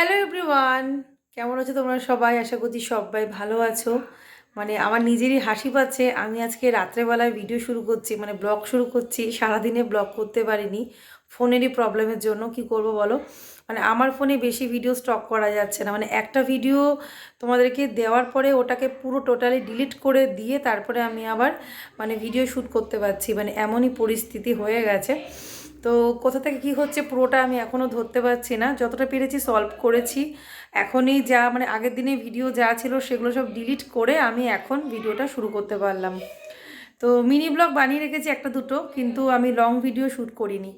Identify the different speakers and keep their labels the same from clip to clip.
Speaker 1: Hello everyone, কেমন আছো তোমরা সবাই? আশা করছি সবাই ভালো আছো। মানে আমার নিজেরই হাসি পাচ্ছে, আমি আজকে রাত্রেবেলায় ভিডিও শুরু করছি মানে ব্লগ শুরু করছি, সারাদিনে ব্লগ করতে পারিনি। ফোনেরই প্রবলেমের জন্য, কি করব বলো? মানে আমার ফোনে বেশি ভিডিও স্টক করা যাচ্ছে না। মানে একটা ভিডিও তোমাদেরকে দেওয়ার পরে ওটাকে পুরো টোটালি ডিলিট করে দিয়ে তারপরে আমি আবার মানে ভিডিও শ্যুট করতে পারছি। মানে এমনই পরিস্থিতি হয়ে গেছে। তো কোথা থেকে কি হচ্ছে পুরোটা আমি এখনও ধরতে পারছি না। যতটা পেরেছি সলভ করেছি। এখনই যা মানে আগের দিনে ভিডিও যা ছিল সেগুলো সব ডিলিট করে আমি এখন ভিডিওটা শুরু করতে পারলাম। তো মিনি ব্লগ বানিয়ে রেখেছি একটা দুটো, কিন্তু আমি লং ভিডিও শ্যুট করিনি।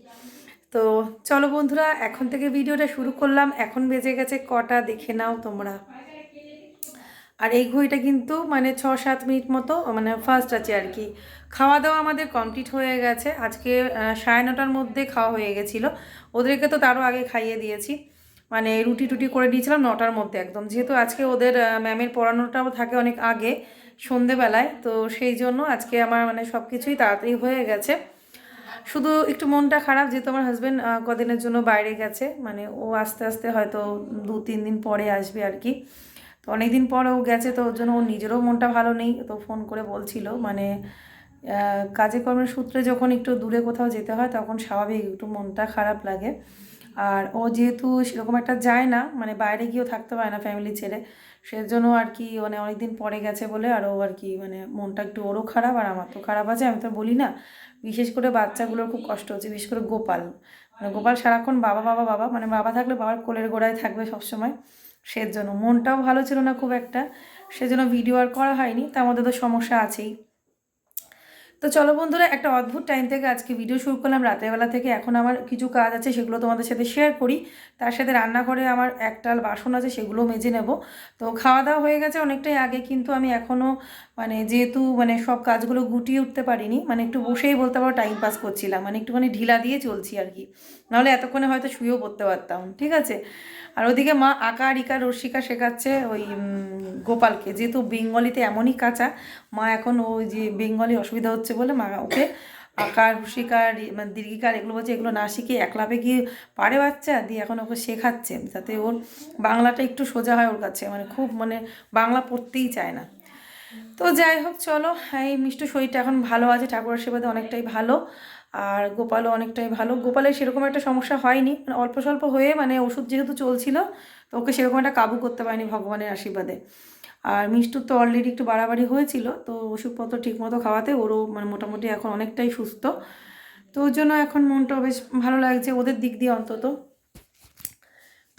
Speaker 1: তো চলো বন্ধুরা, এখন থেকে ভিডিওটা শুরু করলাম। এখন বেজে গেছে কটা, দেখে নাও তোমরা। আর এই ঘড়িটা কিন্তু মানে ছ সাত মিনিট মতো মানে ফার্স্ট আছে আর কি। খাওয়া দাওয়া আমাদের কমপ্লিট হয়ে গেছে। আজকে সাড়ে নটার মধ্যে খাওয়া হয়ে গেছিল। ওদেরকে তো তারও আগে খাইয়ে দিয়েছি। মানে রুটি টুটি করে দিয়েছিলাম নটার মধ্যে একদম। যেহেতু আজকে ওদের ম্যামের পড়ানোটাও থাকে অনেক আগে, সন্ধেবেলায়, তো সেই জন্য আজকে আমার মানে সব কিছুই তাড়াতাড়ি হয়ে গেছে। শুধু একটু মনটা খারাপ, যেহেতু আমার হাজব্যান্ড কদিনের জন্য বাইরে গেছে। মানে ও আস্তে আস্তে হয়তো দু, তিন দিন পরে আসবে আর কি। তো অনেকদিন পর ও গেছে, তো ওর জন্য ওর নিজেরও মনটা ভালো নেই। তো ফোন করে বলছিল মানে কাজে কর্মের সূত্রে যখন একটু দূরে কোথাও যেতে হয়, তখন স্বাভাবিক একটু মনটা খারাপ লাগে। আর ও যেহেতু সেরকম একটা যায় না মানে বাইরে গিয়েও থাকতে পারে না ফ্যামিলি ছেড়ে, সেজন্য আর কি মানে অনেকদিন পরে গেছে বলে আর ও আর কি মানে মনটা একটু ওরও খারাপ আর আমার তো খারাপ আছে, আমি তো বলি না। বিশেষ করে বাচ্চাগুলোর খুব কষ্ট হচ্ছে, বিশেষ করে গোপাল। মানে গোপাল সারাক্ষণ বাবা বাবা বাবা মানে বাবা থাকলে বাবার কোলের গোড়ায় থাকবে সবসময়, সেজন্য মনটাও ভালো ছিল না খুব একটা। সেজন্য ভিডিও আর করা হয়নি, তার মধ্যে তো সমস্যা আছেই। তো চলো বন্ধুরা, একটা অদ্ভুত টাইম থেকে আজকে ভিডিও শুরু করলাম। রাতেরবেলা থেকে এখন আমার কিছু কাজ আছে, সেগুলো তোমাদের সাথে শেয়ার করি। তার সাথে রান্নাঘরে আমার একটাল বাসন আছে, সেগুলো মেজে নেব। তো খাওয়া দাওয়া হয়ে গেছে অনেকটাই আগে, কিন্তু আমি এখনও মানে যেহেতু মানে সব কাজগুলো গুটিয়ে উঠতে পারিনি মানে একটু বসেই বলতে পারো টাইম পাস করছিলাম মানে একটুখানি ঢিলা দিয়ে চলছি আর কি। নাহলে এতক্ষণে হয়তো শুয়েও পড়তে পারতাম, ঠিক আছে? আর ওদিকে মা আঁকা রিকা রসিকা শেখাচ্ছে ওই গোপালকে। যেহেতু বেঙ্গলিতে এমনই কাঁচা, মা এখন ওই যে বেঙ্গলি অসুবিধা হচ্ছে বলে মা ওকে আকার হুসিকার মানে দীর্ঘিকার এগুলো বলছে, এগুলো না শিখে একলাপে গিয়ে পারে বাচ্চা, দিয়ে এখন ওকে শেখাচ্ছে, যাতে ওর বাংলাটা একটু সোজা হয় ওর কাছে। মানে খুব মানে বাংলা পড়তেই চায় না। তো যাই হোক, চলো। এই মিষ্টি শরীরটা এখন ভালো আছে ঠাকুর আশীর্বাদে অনেকটাই ভালো। আর গোপালও অনেকটাই ভালো। গোপালের সেরকম একটা সমস্যা হয়নি। মানে অল্প স্বল্প হয়ে মানে ওষুধ যেহেতু চলছিল, তো ওকে সেরকম একটা কাবু করতে পারেনি ভগবানের আশীর্বাদে। আর মিষ্টুর তো অলরেডি একটু বাড়াবাড়ি হয়েছিল, তো ওষুধপত্র ঠিকমতো খাওয়াতে ওরও মানে মোটামুটি এখন অনেকটাই সুস্থ। তো ওর জন্য এখন মনটাও বেশ ভালো লাগছে, ওদের দিক দিয়ে অন্তত।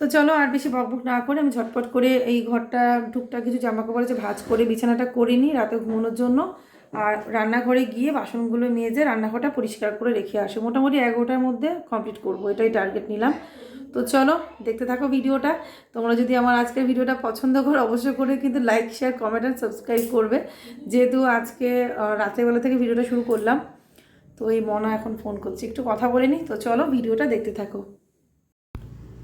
Speaker 1: তো চলো আর বেশি বকবক না করে আমি ঝটপট করে এই ঘরটা, টুকটাক কিছু জামা কাপড় আছে, ভাঁজ করে, বিছানাটা করে নিই রাতে ঘুমানোর জন্য। আর রান্নাঘরে গিয়ে বাসনগুলো মেজে রান্নাঘরটা পরিষ্কার করে রেখে আসে। মোটামুটি এগারোটার মধ্যে কমপ্লিট করব, এটাই টার্গেট নিলাম। তো চলো দেখতে থাকো ভিডিওটা। তোমরা যদি আমার আজকের ভিডিওটা পছন্দ করো, অবশ্যই করে কিন্তু like share comment and subscribe করবে। যেহেতু আজকে রাত্রেবেলা থেকে ভিডিওটা শুরু করলাম, তো এই মনা এখন ফোন করছি। একটু কথা বলে নিই। তো চলো ভিডিওটা দেখতে থাকো।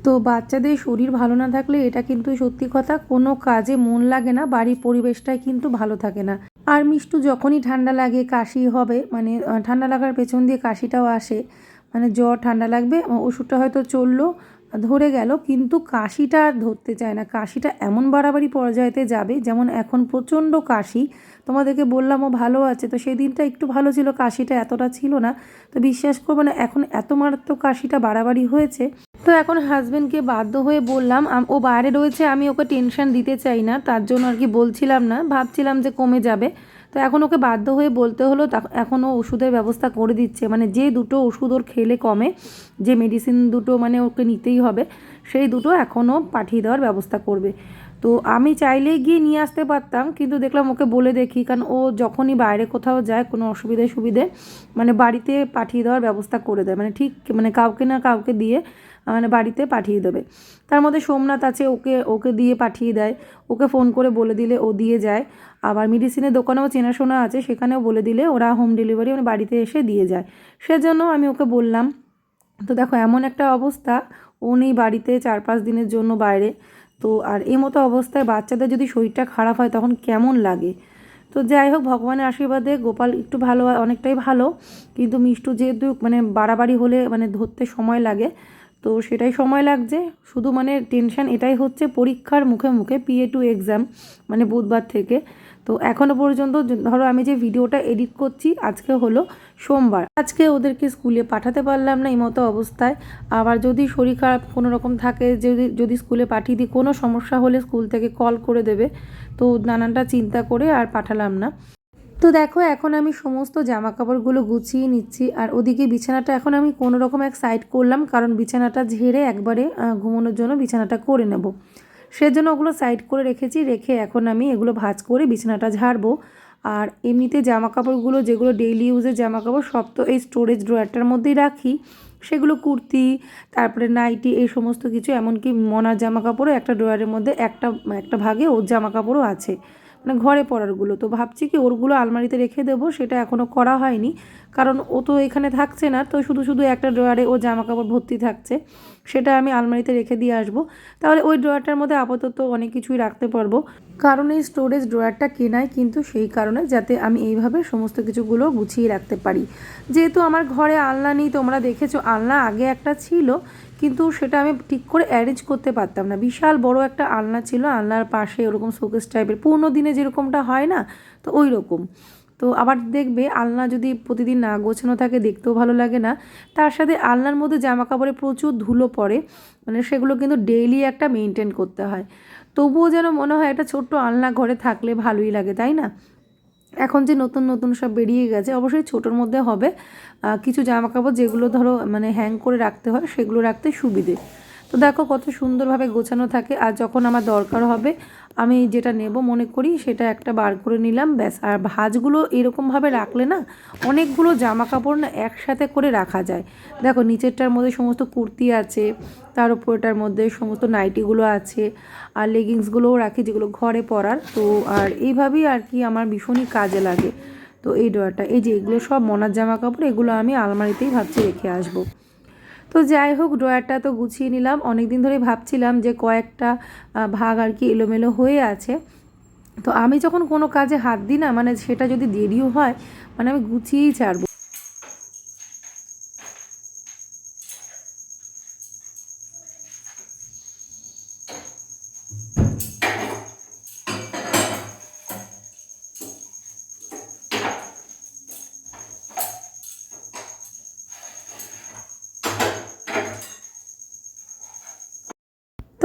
Speaker 1: তো বাচ্চাদের শরীর ভালো না থাকলে এটা কিন্তু সত্যি কথা, কোনো কাজে মন লাগে না, বাড়ির পরিবেশটাই কিন্তু ভালো থাকে না। আর মিষ্টু, যখনই ঠান্ডা লাগে, কাশি হবে মানে ঠান্ডা লাগার পেছন দিয়ে কাশিটাও আসে মানে জ্বর ঠান্ডা লাগবে ওষুধটা হয়তো চলল, ধরে গেল, কিন্তু কাশিটা আর ধরতে চায় না। কাশিটা এমন বাড়াবাড়ি পর্যায়েতে যাবে, যেমন এখন প্রচণ্ড কাশি, তোমাদেরকে বললাম ও ভালো আছে, তো সেই দিনটা একটু ভালো ছিল, কাশিটা এতটা ছিল না, তো বিশ্বাস করব না, এখন এত মারাত্মক কাশিটা বাড়াবাড়ি হয়েছে তো এখন হাজব্যান্ডকে বাধ্য হয়ে বললাম ও বাইরে রয়েছে, আমি ওকে টেনশন দিতে চাই না। তার জন্য আর কি বলছিলাম না, ভাবছিলাম যে কমে যাবে। তো এখন ওকে বাধ্য হয়ে বলতে হলো এখন ও ওষুধের ব্যবস্থা করে দিচ্ছে। মানে যে দুটো ওষুধ ওর খেলে কমে, যে মেডিসিন দুটো মানে ওকে নিতেই হবে, সেই দুটো এখনও পাঠিয়ে দেওয়ার ব্যবস্থা করবে। তো আমি চাইলেই গিয়ে নিয়ে আসতে পারতাম, কিন্তু দেখলাম ওকে বলে দেখি, কারণ ও যখনই বাইরে কোথাও যায়, কোনো অসুবিধে সুবিধে মানে বাড়িতে পাঠিয়ে দেওয়ার ব্যবস্থা করে দেয়। মানে ঠিক মানে কাউকে না কাউকে দিয়ে মানে বাড়িতে পাঠিয়ে দেবে। তার মধ্যে সোমনাথ আছে, ওকে ওকে দিয়ে পাঠিয়ে দেয়। ওকে ফোন করে বলে দিলে ও দিয়ে যায়। আবার মেডিসিনের দোকানেও চেনাশোনা আছে, সেখানেও বলে দিলে ওরা হোম ডেলিভারি মানে বাড়িতে এসে দিয়ে যায়। সেজন্য আমি ওকে বললাম, তো দেখো, এমন একটা অবস্থা, ও নেই বাড়িতে চার পাঁচ দিনের জন্য বাইরে। তো আর এই মতো অবস্থায় বাচ্চাদের যদি শরীরটা খারাপ হয়, তখন কেমন লাগে? তো যাই হোক, ভগবানের আশীর্বাদে গোপাল একটু ভালো অনেকটাই ভালো। কিন্তু মিষ্টু যেহেতু মানে বাড়াবাড়ি হলে মানে ধরতে সময় লাগে তো সেটাই সময় লাগছে। শুধু মানে টেনশন এটাই হচ্ছে পরীক্ষার মুখে মুখে পিএ টু এক্সাম মানে বুধবার থেকে। তো এখনও পর্যন্ত ধরো আমি যে ভিডিওটা এডিট করছি, আজকে হলো সোমবার। আজকে ওদেরকে স্কুলে পাঠাতে পারলাম না এই মতো অবস্থায়। আবার যদি শরীর খারাপ কোনো রকম থাকে, যদি যদি স্কুলে পাঠিয়ে দিই, কোনো সমস্যা হলে স্কুল থেকে কল করে দেবে। তো নানানটা চিন্তা করে আর পাঠালাম না। তো দেখো, এখন আমি সমস্ত জামা কাপড়গুলো গুছিয়ে নিচ্ছি। আর ওদিকে বিছানাটা এখন আমি কোনো রকম এক সাইড করলাম, কারণ বিছানাটা ঝেড়ে একবারে ঘুমানোর জন্য বিছানাটা করে নেব। সেজন্য ওগুলো সাইড করে রেখেছি, রেখে এখন আমি এগুলো ভাঁজ করে বিছানাটা ঝাড়বো। আর এমনিতে জামা কাপড়গুলো যেগুলো ডেইলি ইউজের জামা কাপড় সব তো এই স্টোরেজ ড্রয়ারটার মধ্যেই রাখি। সেগুলো কুর্তি, তারপরে নাইটি এই সমস্ত কিছু, এমনকি মনার জামা কাপড়ও একটা ড্রয়ারের মধ্যে একটা একটা ভাগে ওর জামা কাপড়ও আছে। মানে ঘরে পড়ারগুলো তো ভাবছি কি ওরগুলো আলমারিতে রেখে দেবো, সেটা এখনও করা হয়নি। কারণ ও তো এখানে থাকছে না, তো শুধু শুধু একটা ড্রয়ারে ও জামা কাপড় ভর্তি থাকছে। সেটা আমি আলমারিতে রেখে দিয়ে আসব। তাহলে ওই ড্রয়ারটার মধ্যে আপাতত অনেক কিছুই রাখতে পারব। কারণ এই স্টোরেজ ড্রয়ারটা কেনাই কিন্তু সেই কারণে যাতে আমি এইভাবে সমস্ত কিছুগুলো গুছিয়ে রাখতে পারি। যেহেতু আমার ঘরে আলনা নেই, তোমরা দেখেছ আলনা আগে একটা ছিল, কিন্তু সেটা আমি ঠিক করে অ্যারেঞ্জ করতে পারতাম না। বিশাল বড় একটা আলনা ছিল, আলনার পাশে ওরকম শোকেস টাইপের পুরনো দিনে যেরকমটা হয় না, তো ওই রকম তো আবার দেখবে আলনা যদি প্রতিদিন না গোছানো থাকে, দেখতেও ভালো লাগে না। তার সাথে আলনার মধ্যে জামা কাপড়ে প্রচুর ধুলো পড়ে মানে সেগুলো কিন্তু ডেইলি একটা মেনটেন করতে হয়। তবুও যেন মনে হয় একটা ছোট্ট আলনা ঘরে থাকলে ভালোই লাগে, তাই না? এখন যে নতুন নতুন সব বেরিয়ে গেছে, অবশ্যই ছোটোর মধ্যে হবে। কিছু জামা কাপড় যেগুলো ধরো মানে হ্যাং করে রাখতে হয়, সেগুলো রাখতে সুবিধে। তো দেখো কত সুন্দরভাবে গোছানো থাকে, আর যখন আমার দরকার হবে আমি যেটা নেব মনে করি সেটা একটা বার করে নিলাম, ব্যাস। আর ভাঁজগুলো এরকমভাবে রাখলে না অনেকগুলো জামা কাপড় না একসাথে করে রাখা যায়। দেখো, নিচেরটার মধ্যে সমস্ত কুর্তি আছে, তার উপরটার মধ্যে সমস্ত নাইটিগুলো আছে, আর লেগিংসগুলোও রাখি যেগুলো ঘরে পরার। তো আর এইভাবেই আর কি আমার ভীষণই কাজে লাগে। তো এই ড্রয়ারটা, এই যে এগুলো সব মনার জামা কাপড় এগুলো আমি আলমারিতেই ভাবছি রেখে আসব। তো যাই হোক, ড্রয়ারটা তো গুছিয়ে নিলাম। অনেক দিন ধরে ভাবছিলাম যে কয়েকটা ভাগ আর কি এলোমেলো হয়ে আছে। তো আমি যখন কোনো কাজে হাত দিই না মানে সেটা যদি দেরিও হয় মানে আমি গুছিয়েই ছাড়বো।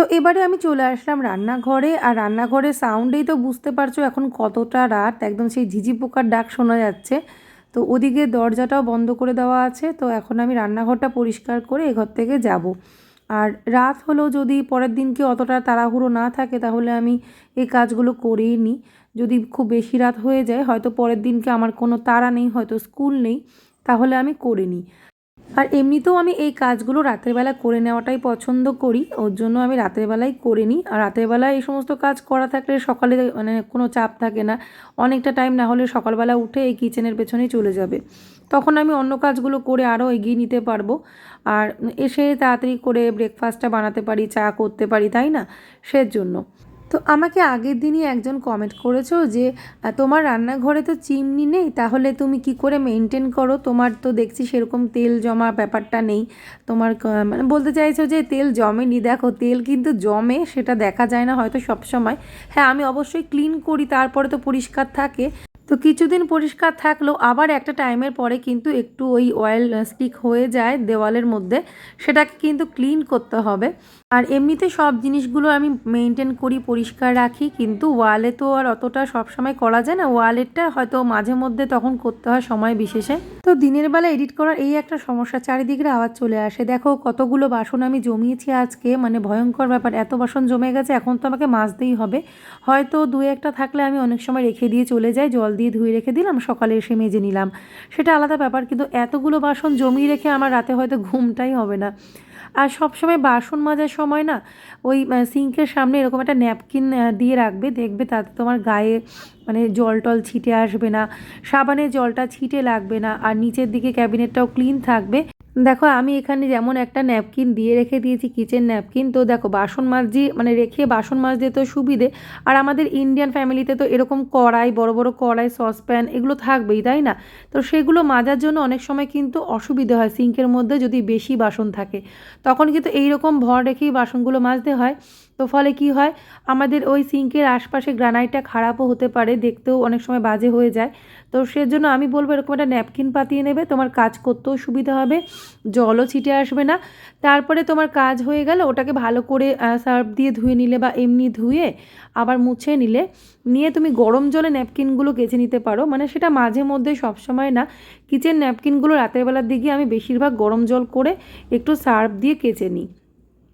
Speaker 1: তো এবারে আমি চলে আসলাম রান্নাঘরে, আর রান্নাঘরের সাউন্ডেই তো বুঝতে পারছ এখন কতটা রাত, একদম সেই ঝিঝি পোকার ডাক শোনা যাচ্ছে। তো ওদিকে দরজাটাও বন্ধ করে দেওয়া আছে, তো এখন আমি রান্নাঘরটা পরিষ্কার করে এঘর থেকে যাব। আর রাত হলেও যদি পরের দিনকে অতটা তাড়াহুড়ো না থাকে, তাহলে আমি এই কাজগুলো করেই নিই। যদি খুব বেশি রাত হয়ে যায়, হয়তো পরের দিনকে আমার কোনো তাড়া নেই, হয়তো স্কুল নেই, তাহলে আমি করে নিই। আর এমনিতেও আমি এই কাজগুলো রাতের বেলা করে নেওয়াটাই পছন্দ করি। ওর জন্য আমি রাতের বেলায় করে নিই। আর রাতের বেলায় এই সমস্ত কাজ করা থাকলে সকালে মানে কোনো চাপ থাকে না। অনেকটা টাইম না হলে সকালবেলা উঠে এই কিচেনের পেছনেই চলে যাবে। তখন আমি অন্য কাজগুলো করে আরও এগিয়ে নিতে পারব। আর এসে তাড়াতাড়ি করে ব্রেকফাস্টটা বানাতে পারি, চা করতে পারি, তাই না? সেজন্য। তো আমাকে আগের দিনই একজন কমেন্ট করেছ যে তোমার রান্নাঘরে তো চিমনি নেই, তাহলে তুমি কি করে মেনটেন করো? তোমার তো দেখছি সেরকম তেল জমা ব্যাপারটা নেই। তোমার মানে বলতে চাইছো যে, তেল জমে জমেনি। দেখো, তেল কিন্তু জমে, সেটা দেখা যায় না হয়তো সবসময়। হ্যাঁ আমি অবশ্যই ক্লিন করি, তারপরে তো পরিষ্কার থাকে। তো কিছুদিন পরিষ্কার থাকলেও আবার একটা টাইমের পরে কিন্তু একটু ওই অয়েল স্টিক হয়ে যায় দেওয়ালের মধ্যে। সেটাকে কিন্তু ক্লিন করতে হবে। আর এমনিতে সব জিনিসগুলো আমি মেনটেন করি, পরিষ্কার রাখি, কিন্তু ওয়ালে তো আর অতটা সবসময় করা যায় না। ওয়ালেরটা হয়তো মাঝে মধ্যে তখন করতে হয় সময় বিশেষে। তো দিনের বেলা এডিট করার এই একটা সমস্যা, চারিদিকের আওয়াজ চলে আসে। দেখো কতগুলো বাসন আমি জমিয়েছি আজকে মানে ভয়ঙ্কর ব্যাপার। এত বাসন জমে গেছে, এখন তো আমাকে মাজতেই হবে। হয়তো দু একটা থাকলে আমি অনেক সময় রেখে দিয়ে চলে যাই, জল দিয়ে ধুয়ে রেখে দিলাম, সকালে এসে মেজে নিলাম। সেটা আলাদা ব্যাপার, কিন্তু এতগুলো বাসন জমিয়ে রেখে আমার রাতে হয়তো ঘুমটাই হবে না। আর সবসময় বাসন মাজার সময় না, ওই সিঙ্কের সামনে এরকম একটা ন্যাপকিন দিয়ে রাখবে, দেখবে তাতে তোমার গায়ে মানে জল টল ছিটে আসবে না, সাবানের জলটা ছিটে লাগবে না, আর নিচের দিকে ক্যাবিনেটটাও ক্লিন থাকবে। দেখো, আমি এখানে যেমন একটা ন্যাপকিন দিয়ে রেখে দিয়েছি কিচেন ন্যাপকিন তো দেখো, বাসন মাজি মানে রেখে বাসন মাজতে তো সুবিধে। আর আমাদের ইন্ডিয়ান ফ্যামিলিতে তো এরকম কড়াই, বড় বড় কড়াই সসপ্যান এগুলো থাকবেই, তাই না? তো সেগুলো মাজার জন্য অনেক সময় কিন্তু অসুবিধে হয় সিঙ্কের মধ্যে যদি বেশি বাসন থাকে। তখন কিন্তু এইরকম ভর রেখেই বাসনগুলো মাজতে হয়। তো ফলে কি হয়? আমাদের ওই সিঙ্কের আশপাশে গ্রানাইটটা খারাপও হতে পারে, দেখতেও অনেক সময় বাজে হয়ে যায়। তো সেজন্য আমি বলব এরকম একটা ন্যাপকিন পাতিয়ে নেবে, তোমার কাজ করতেও সুবিধা হবে, জলও ছিটে আসবে না। তারপরে তোমার কাজ হয়ে গেল, ওটাকে ভালো করে সার্ফ দিয়ে ধুয়ে নিলে বা এমনি ধুয়ে আবার মুছে নিলে, নিয়ে তুমি গরম জলে ন্যাপকিনগুলো কেচে নিতে পারো। মানে সেটা মাঝে মধ্যে সবসময় না, কিচেন ন্যাপকিনগুলো রাতের বেলার দিকে আমি বেশিরভাগ গরম জল করে একটু সার্ফ দিয়ে কেচে নিই।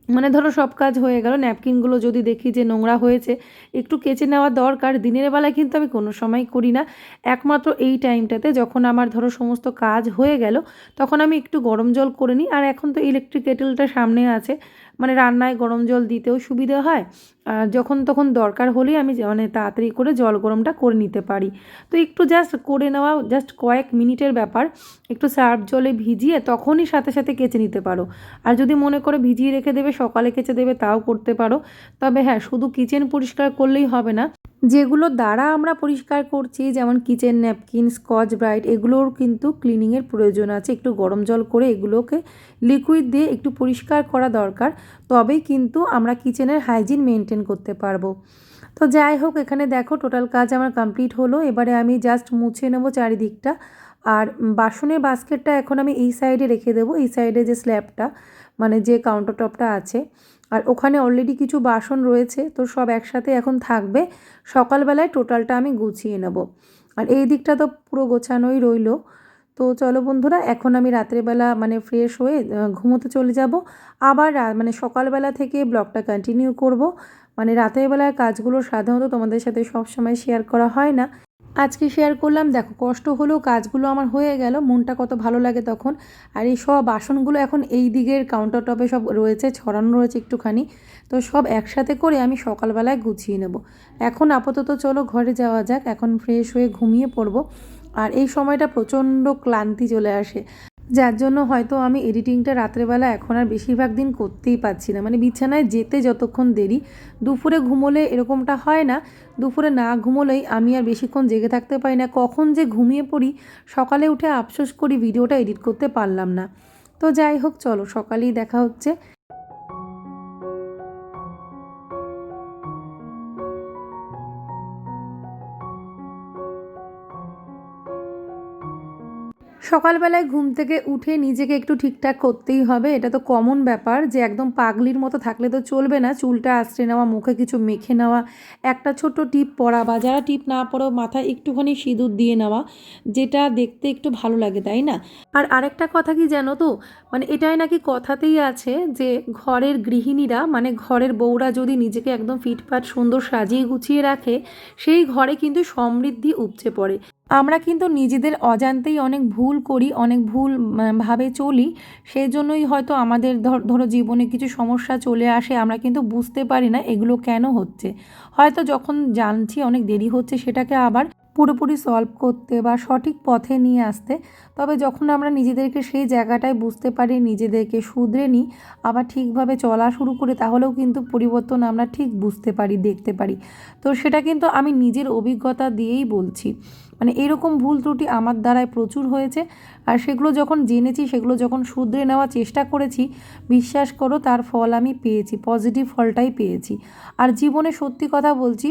Speaker 1: মানে ধরো সব কাজ হয়ে গেল, ন্যাপকিনগুলো যদি দেখি যে নোংরা হয়েছে, একটু কেচে নেওয়া দরকার। দিনের বেলায় কিন্তু আমি কোনো সময় করি না। একমাত্র এই টাইমটাতে যখন আমার ধরো সমস্ত কাজ হয়ে গেল, তখন আমি একটু গরম জল করে নিই। আর এখন তো ইলেকট্রিক কেটেলটা সামনে আছে। মানে রান্নায় গরম জল দিতেও সুবিধা হয়। আর যখন তখন দরকার হলেই আমি মানে তাড়াতাড়ি করে জল গরমটা করে নিতে পারি। তো একটু জাস্ট করে নেওয়া জাস্ট কয়েক মিনিটের ব্যাপার। একটু সার্ফ জলে ভিজিয়ে তখনই সাথে সাথে কেচে নিতে পারো। আর যদি মনে করে ভিজিয়ে রেখে দেবে, সকালে কেচে দেবে, তাও করতে পারো। তবে হ্যাঁ শুধু কিচেন পরিষ্কার করলেই হবে না। যেগুলো দ্বারা আমরা পরিষ্কার করছি, যেমন কিচেন ন্যাপকিন স্কচ ব্রাইট এগুলোর কিন্তু ক্লিনিংয়ের প্রয়োজন আছে। একটু গরম জল করে এগুলোকে লিকুইড দিয়ে একটু পরিষ্কার করা দরকার, তবেই কিন্তু আমরা কিচেনের হাইজিন মেনটেন করতে পারব। তো যাই হোক, এখানে দেখো টোটাল কাজ আমার কমপ্লিট হলো। এবারে আমি জাস্ট মুছে নেব চারিদিকটা। আর বাসনের বাস্কেটটা এখন আমি এই সাইডে রেখে দেবো। এই সাইডে যে স্ল্যাবটা মানে যে কাউন্টার টপটা আছে। আর ওখানে অলরেডি কিছু বাসন রয়েছে, তো সব একসাথে এখন থাকবে। সকালবেলায় টোটালটা আমি গুছিয়ে নেব। আর এই দিকটা তো পুরো গোছানোই রইল। তো চলো বন্ধুরা, এখন আমি রাত্রেবেলা মানে ফ্রেশ হয়ে ঘুমোতে চলে যাব। আবার মানে সকালবেলা থেকে ব্লগটা কন্টিনিউ করব। মানে রাতের বেলার কাজগুলো সাধারণত তোমাদের সাথে সব সময় শেয়ার করা হয় না। আজকে শেয়ার করলাম। দেখো, কষ্ট হলেও কাজগুলো আমার হয়ে গেল, মনটা কত ভালো লাগে তখন। আর এই সব বাসনগুলো এখন এই দিকের কাউন্টার টপে সব রয়েছে, ছড়ানো রয়েছে একটুখানি। তো সব একসাথে করে আমি সকালবেলায় গুছিয়ে নেব। এখন আপাতত চলো ঘরে যাওয়া যাক। এখন ফ্রেশ হয়ে ঘুমিয়ে পড়ব। আর এই সময়টা প্রচণ্ড ক্লান্তি চলে আসে। যার জন্য হয়তো আমি এডিটিংটা রাত্রেবেলা এখন আর বেশিরভাগ দিন করতেই পারছি না। মানে বিছানায় যেতে যতক্ষণ দেরি, দুপুরে ঘুমোলে এরকমটা হয় না। দুপুরে না ঘুমোলেই আমি আর বেশিক্ষণ জেগে থাকতে পারি না। কখন যে ঘুমিয়ে পড়ি, সকালে উঠে আফসোস করি ভিডিওটা এডিট করতে পারলাম না। তো যাই হোক, চলো সকালেই দেখা হচ্ছে। সকালবেলায় ঘুম থেকে উঠে নিজেকে একটু ঠিকঠাক করতেই হবে। এটা তো কমন ব্যাপার যে একদম পাগলির মতো থাকলে তো চলবে না। চুলটা আশ্রে নেওয়া, মুখে কিছু মেখে নেওয়া, একটা ছোট টিপ পরা বা যারা টিপ না পরো মাথায় একটুখানি সিঁদুর দিয়ে নেওয়া, যেটা দেখতে একটু ভালো লাগে, তাই না? আর আরেকটা কথা কি জানো তো? মানে এটাই নাকি কথাতেই আছে যে ঘরের গৃহিণীরা মানে ঘরের বউরা যদি নিজেকে একদম ফিটফাট, সুন্দর সাজিয়ে গুছিয়ে রাখে, সেই ঘরে কিন্তু সমৃদ্ধি উপচে পড়ে। আমরা কিন্তু নিজেদের অজান্তেই অনেক ভুল করি, অনেক ভুল ভাবে চলি সেই জন্যই হয়তো আমাদের ধরো জীবনে কিছু সমস্যা চলে আসে, আমরা কিন্তু বুঝতে পারি না এগুলো কেন হচ্ছে। হয়তো যখন জানছি অনেক দেরি হচ্ছে, সেটাকে আবার পুরোপুরি সলভ করতে বা সঠিক পথে নিয়ে আসতে, তবে যখন আমরা নিজেদেরকে সেই জায়গাটায় বুঝতে পারি, নিজেদেরকে শুধরে নিই, আবার ঠিকভাবে চলা শুরু করি, তাহলেও কিন্তু পরিবর্তন আমরা ঠিক বুঝতে পারি, দেখতে পারি। তো সেটা কিন্তু আমি নিজের অভিজ্ঞতা দিয়েই বলছি। মানে এরকম ভুল ত্রুটি আমার দ্বারায় প্রচুর হয়েছে। আর সেগুলো যখন জেনেছি, সেগুলো যখন শুধরে নেওয়ার চেষ্টা করেছি, বিশ্বাস করো তার ফল আমি পেয়েছি পজিটিভ ফলটাই পেয়েছি। আর জীবনে সত্যি কথা বলছি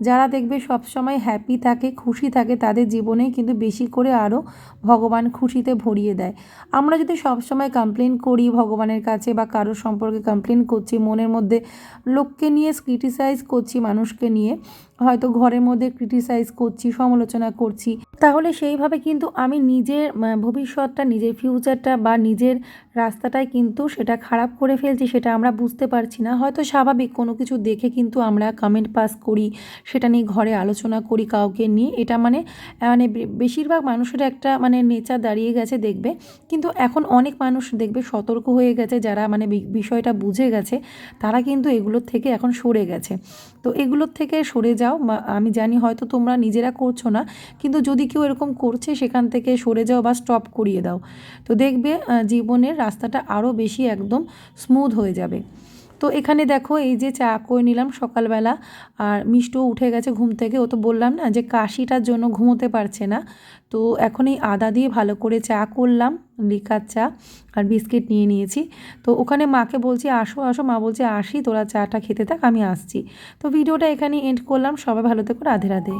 Speaker 1: যারা দেখবে সবসময় হ্যাপি থাকে, খুশি থাকে, তাদের জীবনেই কিন্তু বেশি করে আরও ভগবান খুশিতে ভরিয়ে দেয়। আমরা যদি সবসময় কমপ্লেন করি ভগবানের কাছে বা কারোর সম্পর্কে কমপ্লেন করছি, মনের মধ্যে লোককে নিয়ে ক্রিটিসাইজ করছি, মানুষকে নিয়ে, হয়তো ঘরের মধ্যে ক্রিটিসাইজ করছি, সমালোচনা করছি, তাহলে সেইভাবে কিন্তু আমি নিজের ভবিষ্যৎটা, নিজের ফিউচারটা বা নিজের রাস্তাটায় কিন্তু সেটা খারাপ করে ফেলছি, সেটা আমরা বুঝতে পারছি না। হয়তো স্বাভাবিক, কোনো কিছু দেখে কিন্তু আমরা কমেন্ট পাস করি, সেটা নিয়ে ঘরে আলোচনা করি কাউকে নিয়ে। এটা মানে মানে বেশিরভাগ মানুষের একটা মানে নেচার দাঁড়িয়ে গেছে দেখবে। কিন্তু এখন অনেক মানুষ দেখবে সতর্ক হয়ে গেছে, যারা মানে বিষয়টা বুঝে গেছে, তারা কিন্তু এগুলোর থেকে এখন সরে গেছে। তো এগুলোর থেকে সরে যাও আমি জানি হয়তো তোমরা নিজেরা করছ না, কিন্তু যদি কেউ এরকম করছে, সেখান থেকে সরে যাও বা স্টপ করিয়ে দাও। তো দেখবে জীবনের রাস্তাটা আরও বেশি একদম স্মুথ হয়ে যাবে। তো এখানে দেখো এই যে চা করে নিলাম সকালবেলা, আর মিষ্টও উঠে গেছে ঘুম থেকে। ও তো বললাম না যে কাশিটার জন্য ঘুমোতে পারছে না। তো এখন এই আদা দিয়ে ভালো করে চা করলাম, লিকার চা, আর বিস্কিট নিয়ে নিয়েছি। তো ওখানে মাকে বলছি, আসো আসো। মা বলছে, আসি, তোরা চাটা খেতে থাক, আমি আসছি। তো ভিডিওটা এখানে এন্ড করলাম। সবাই ভালো থেকো, রাধে রাধে।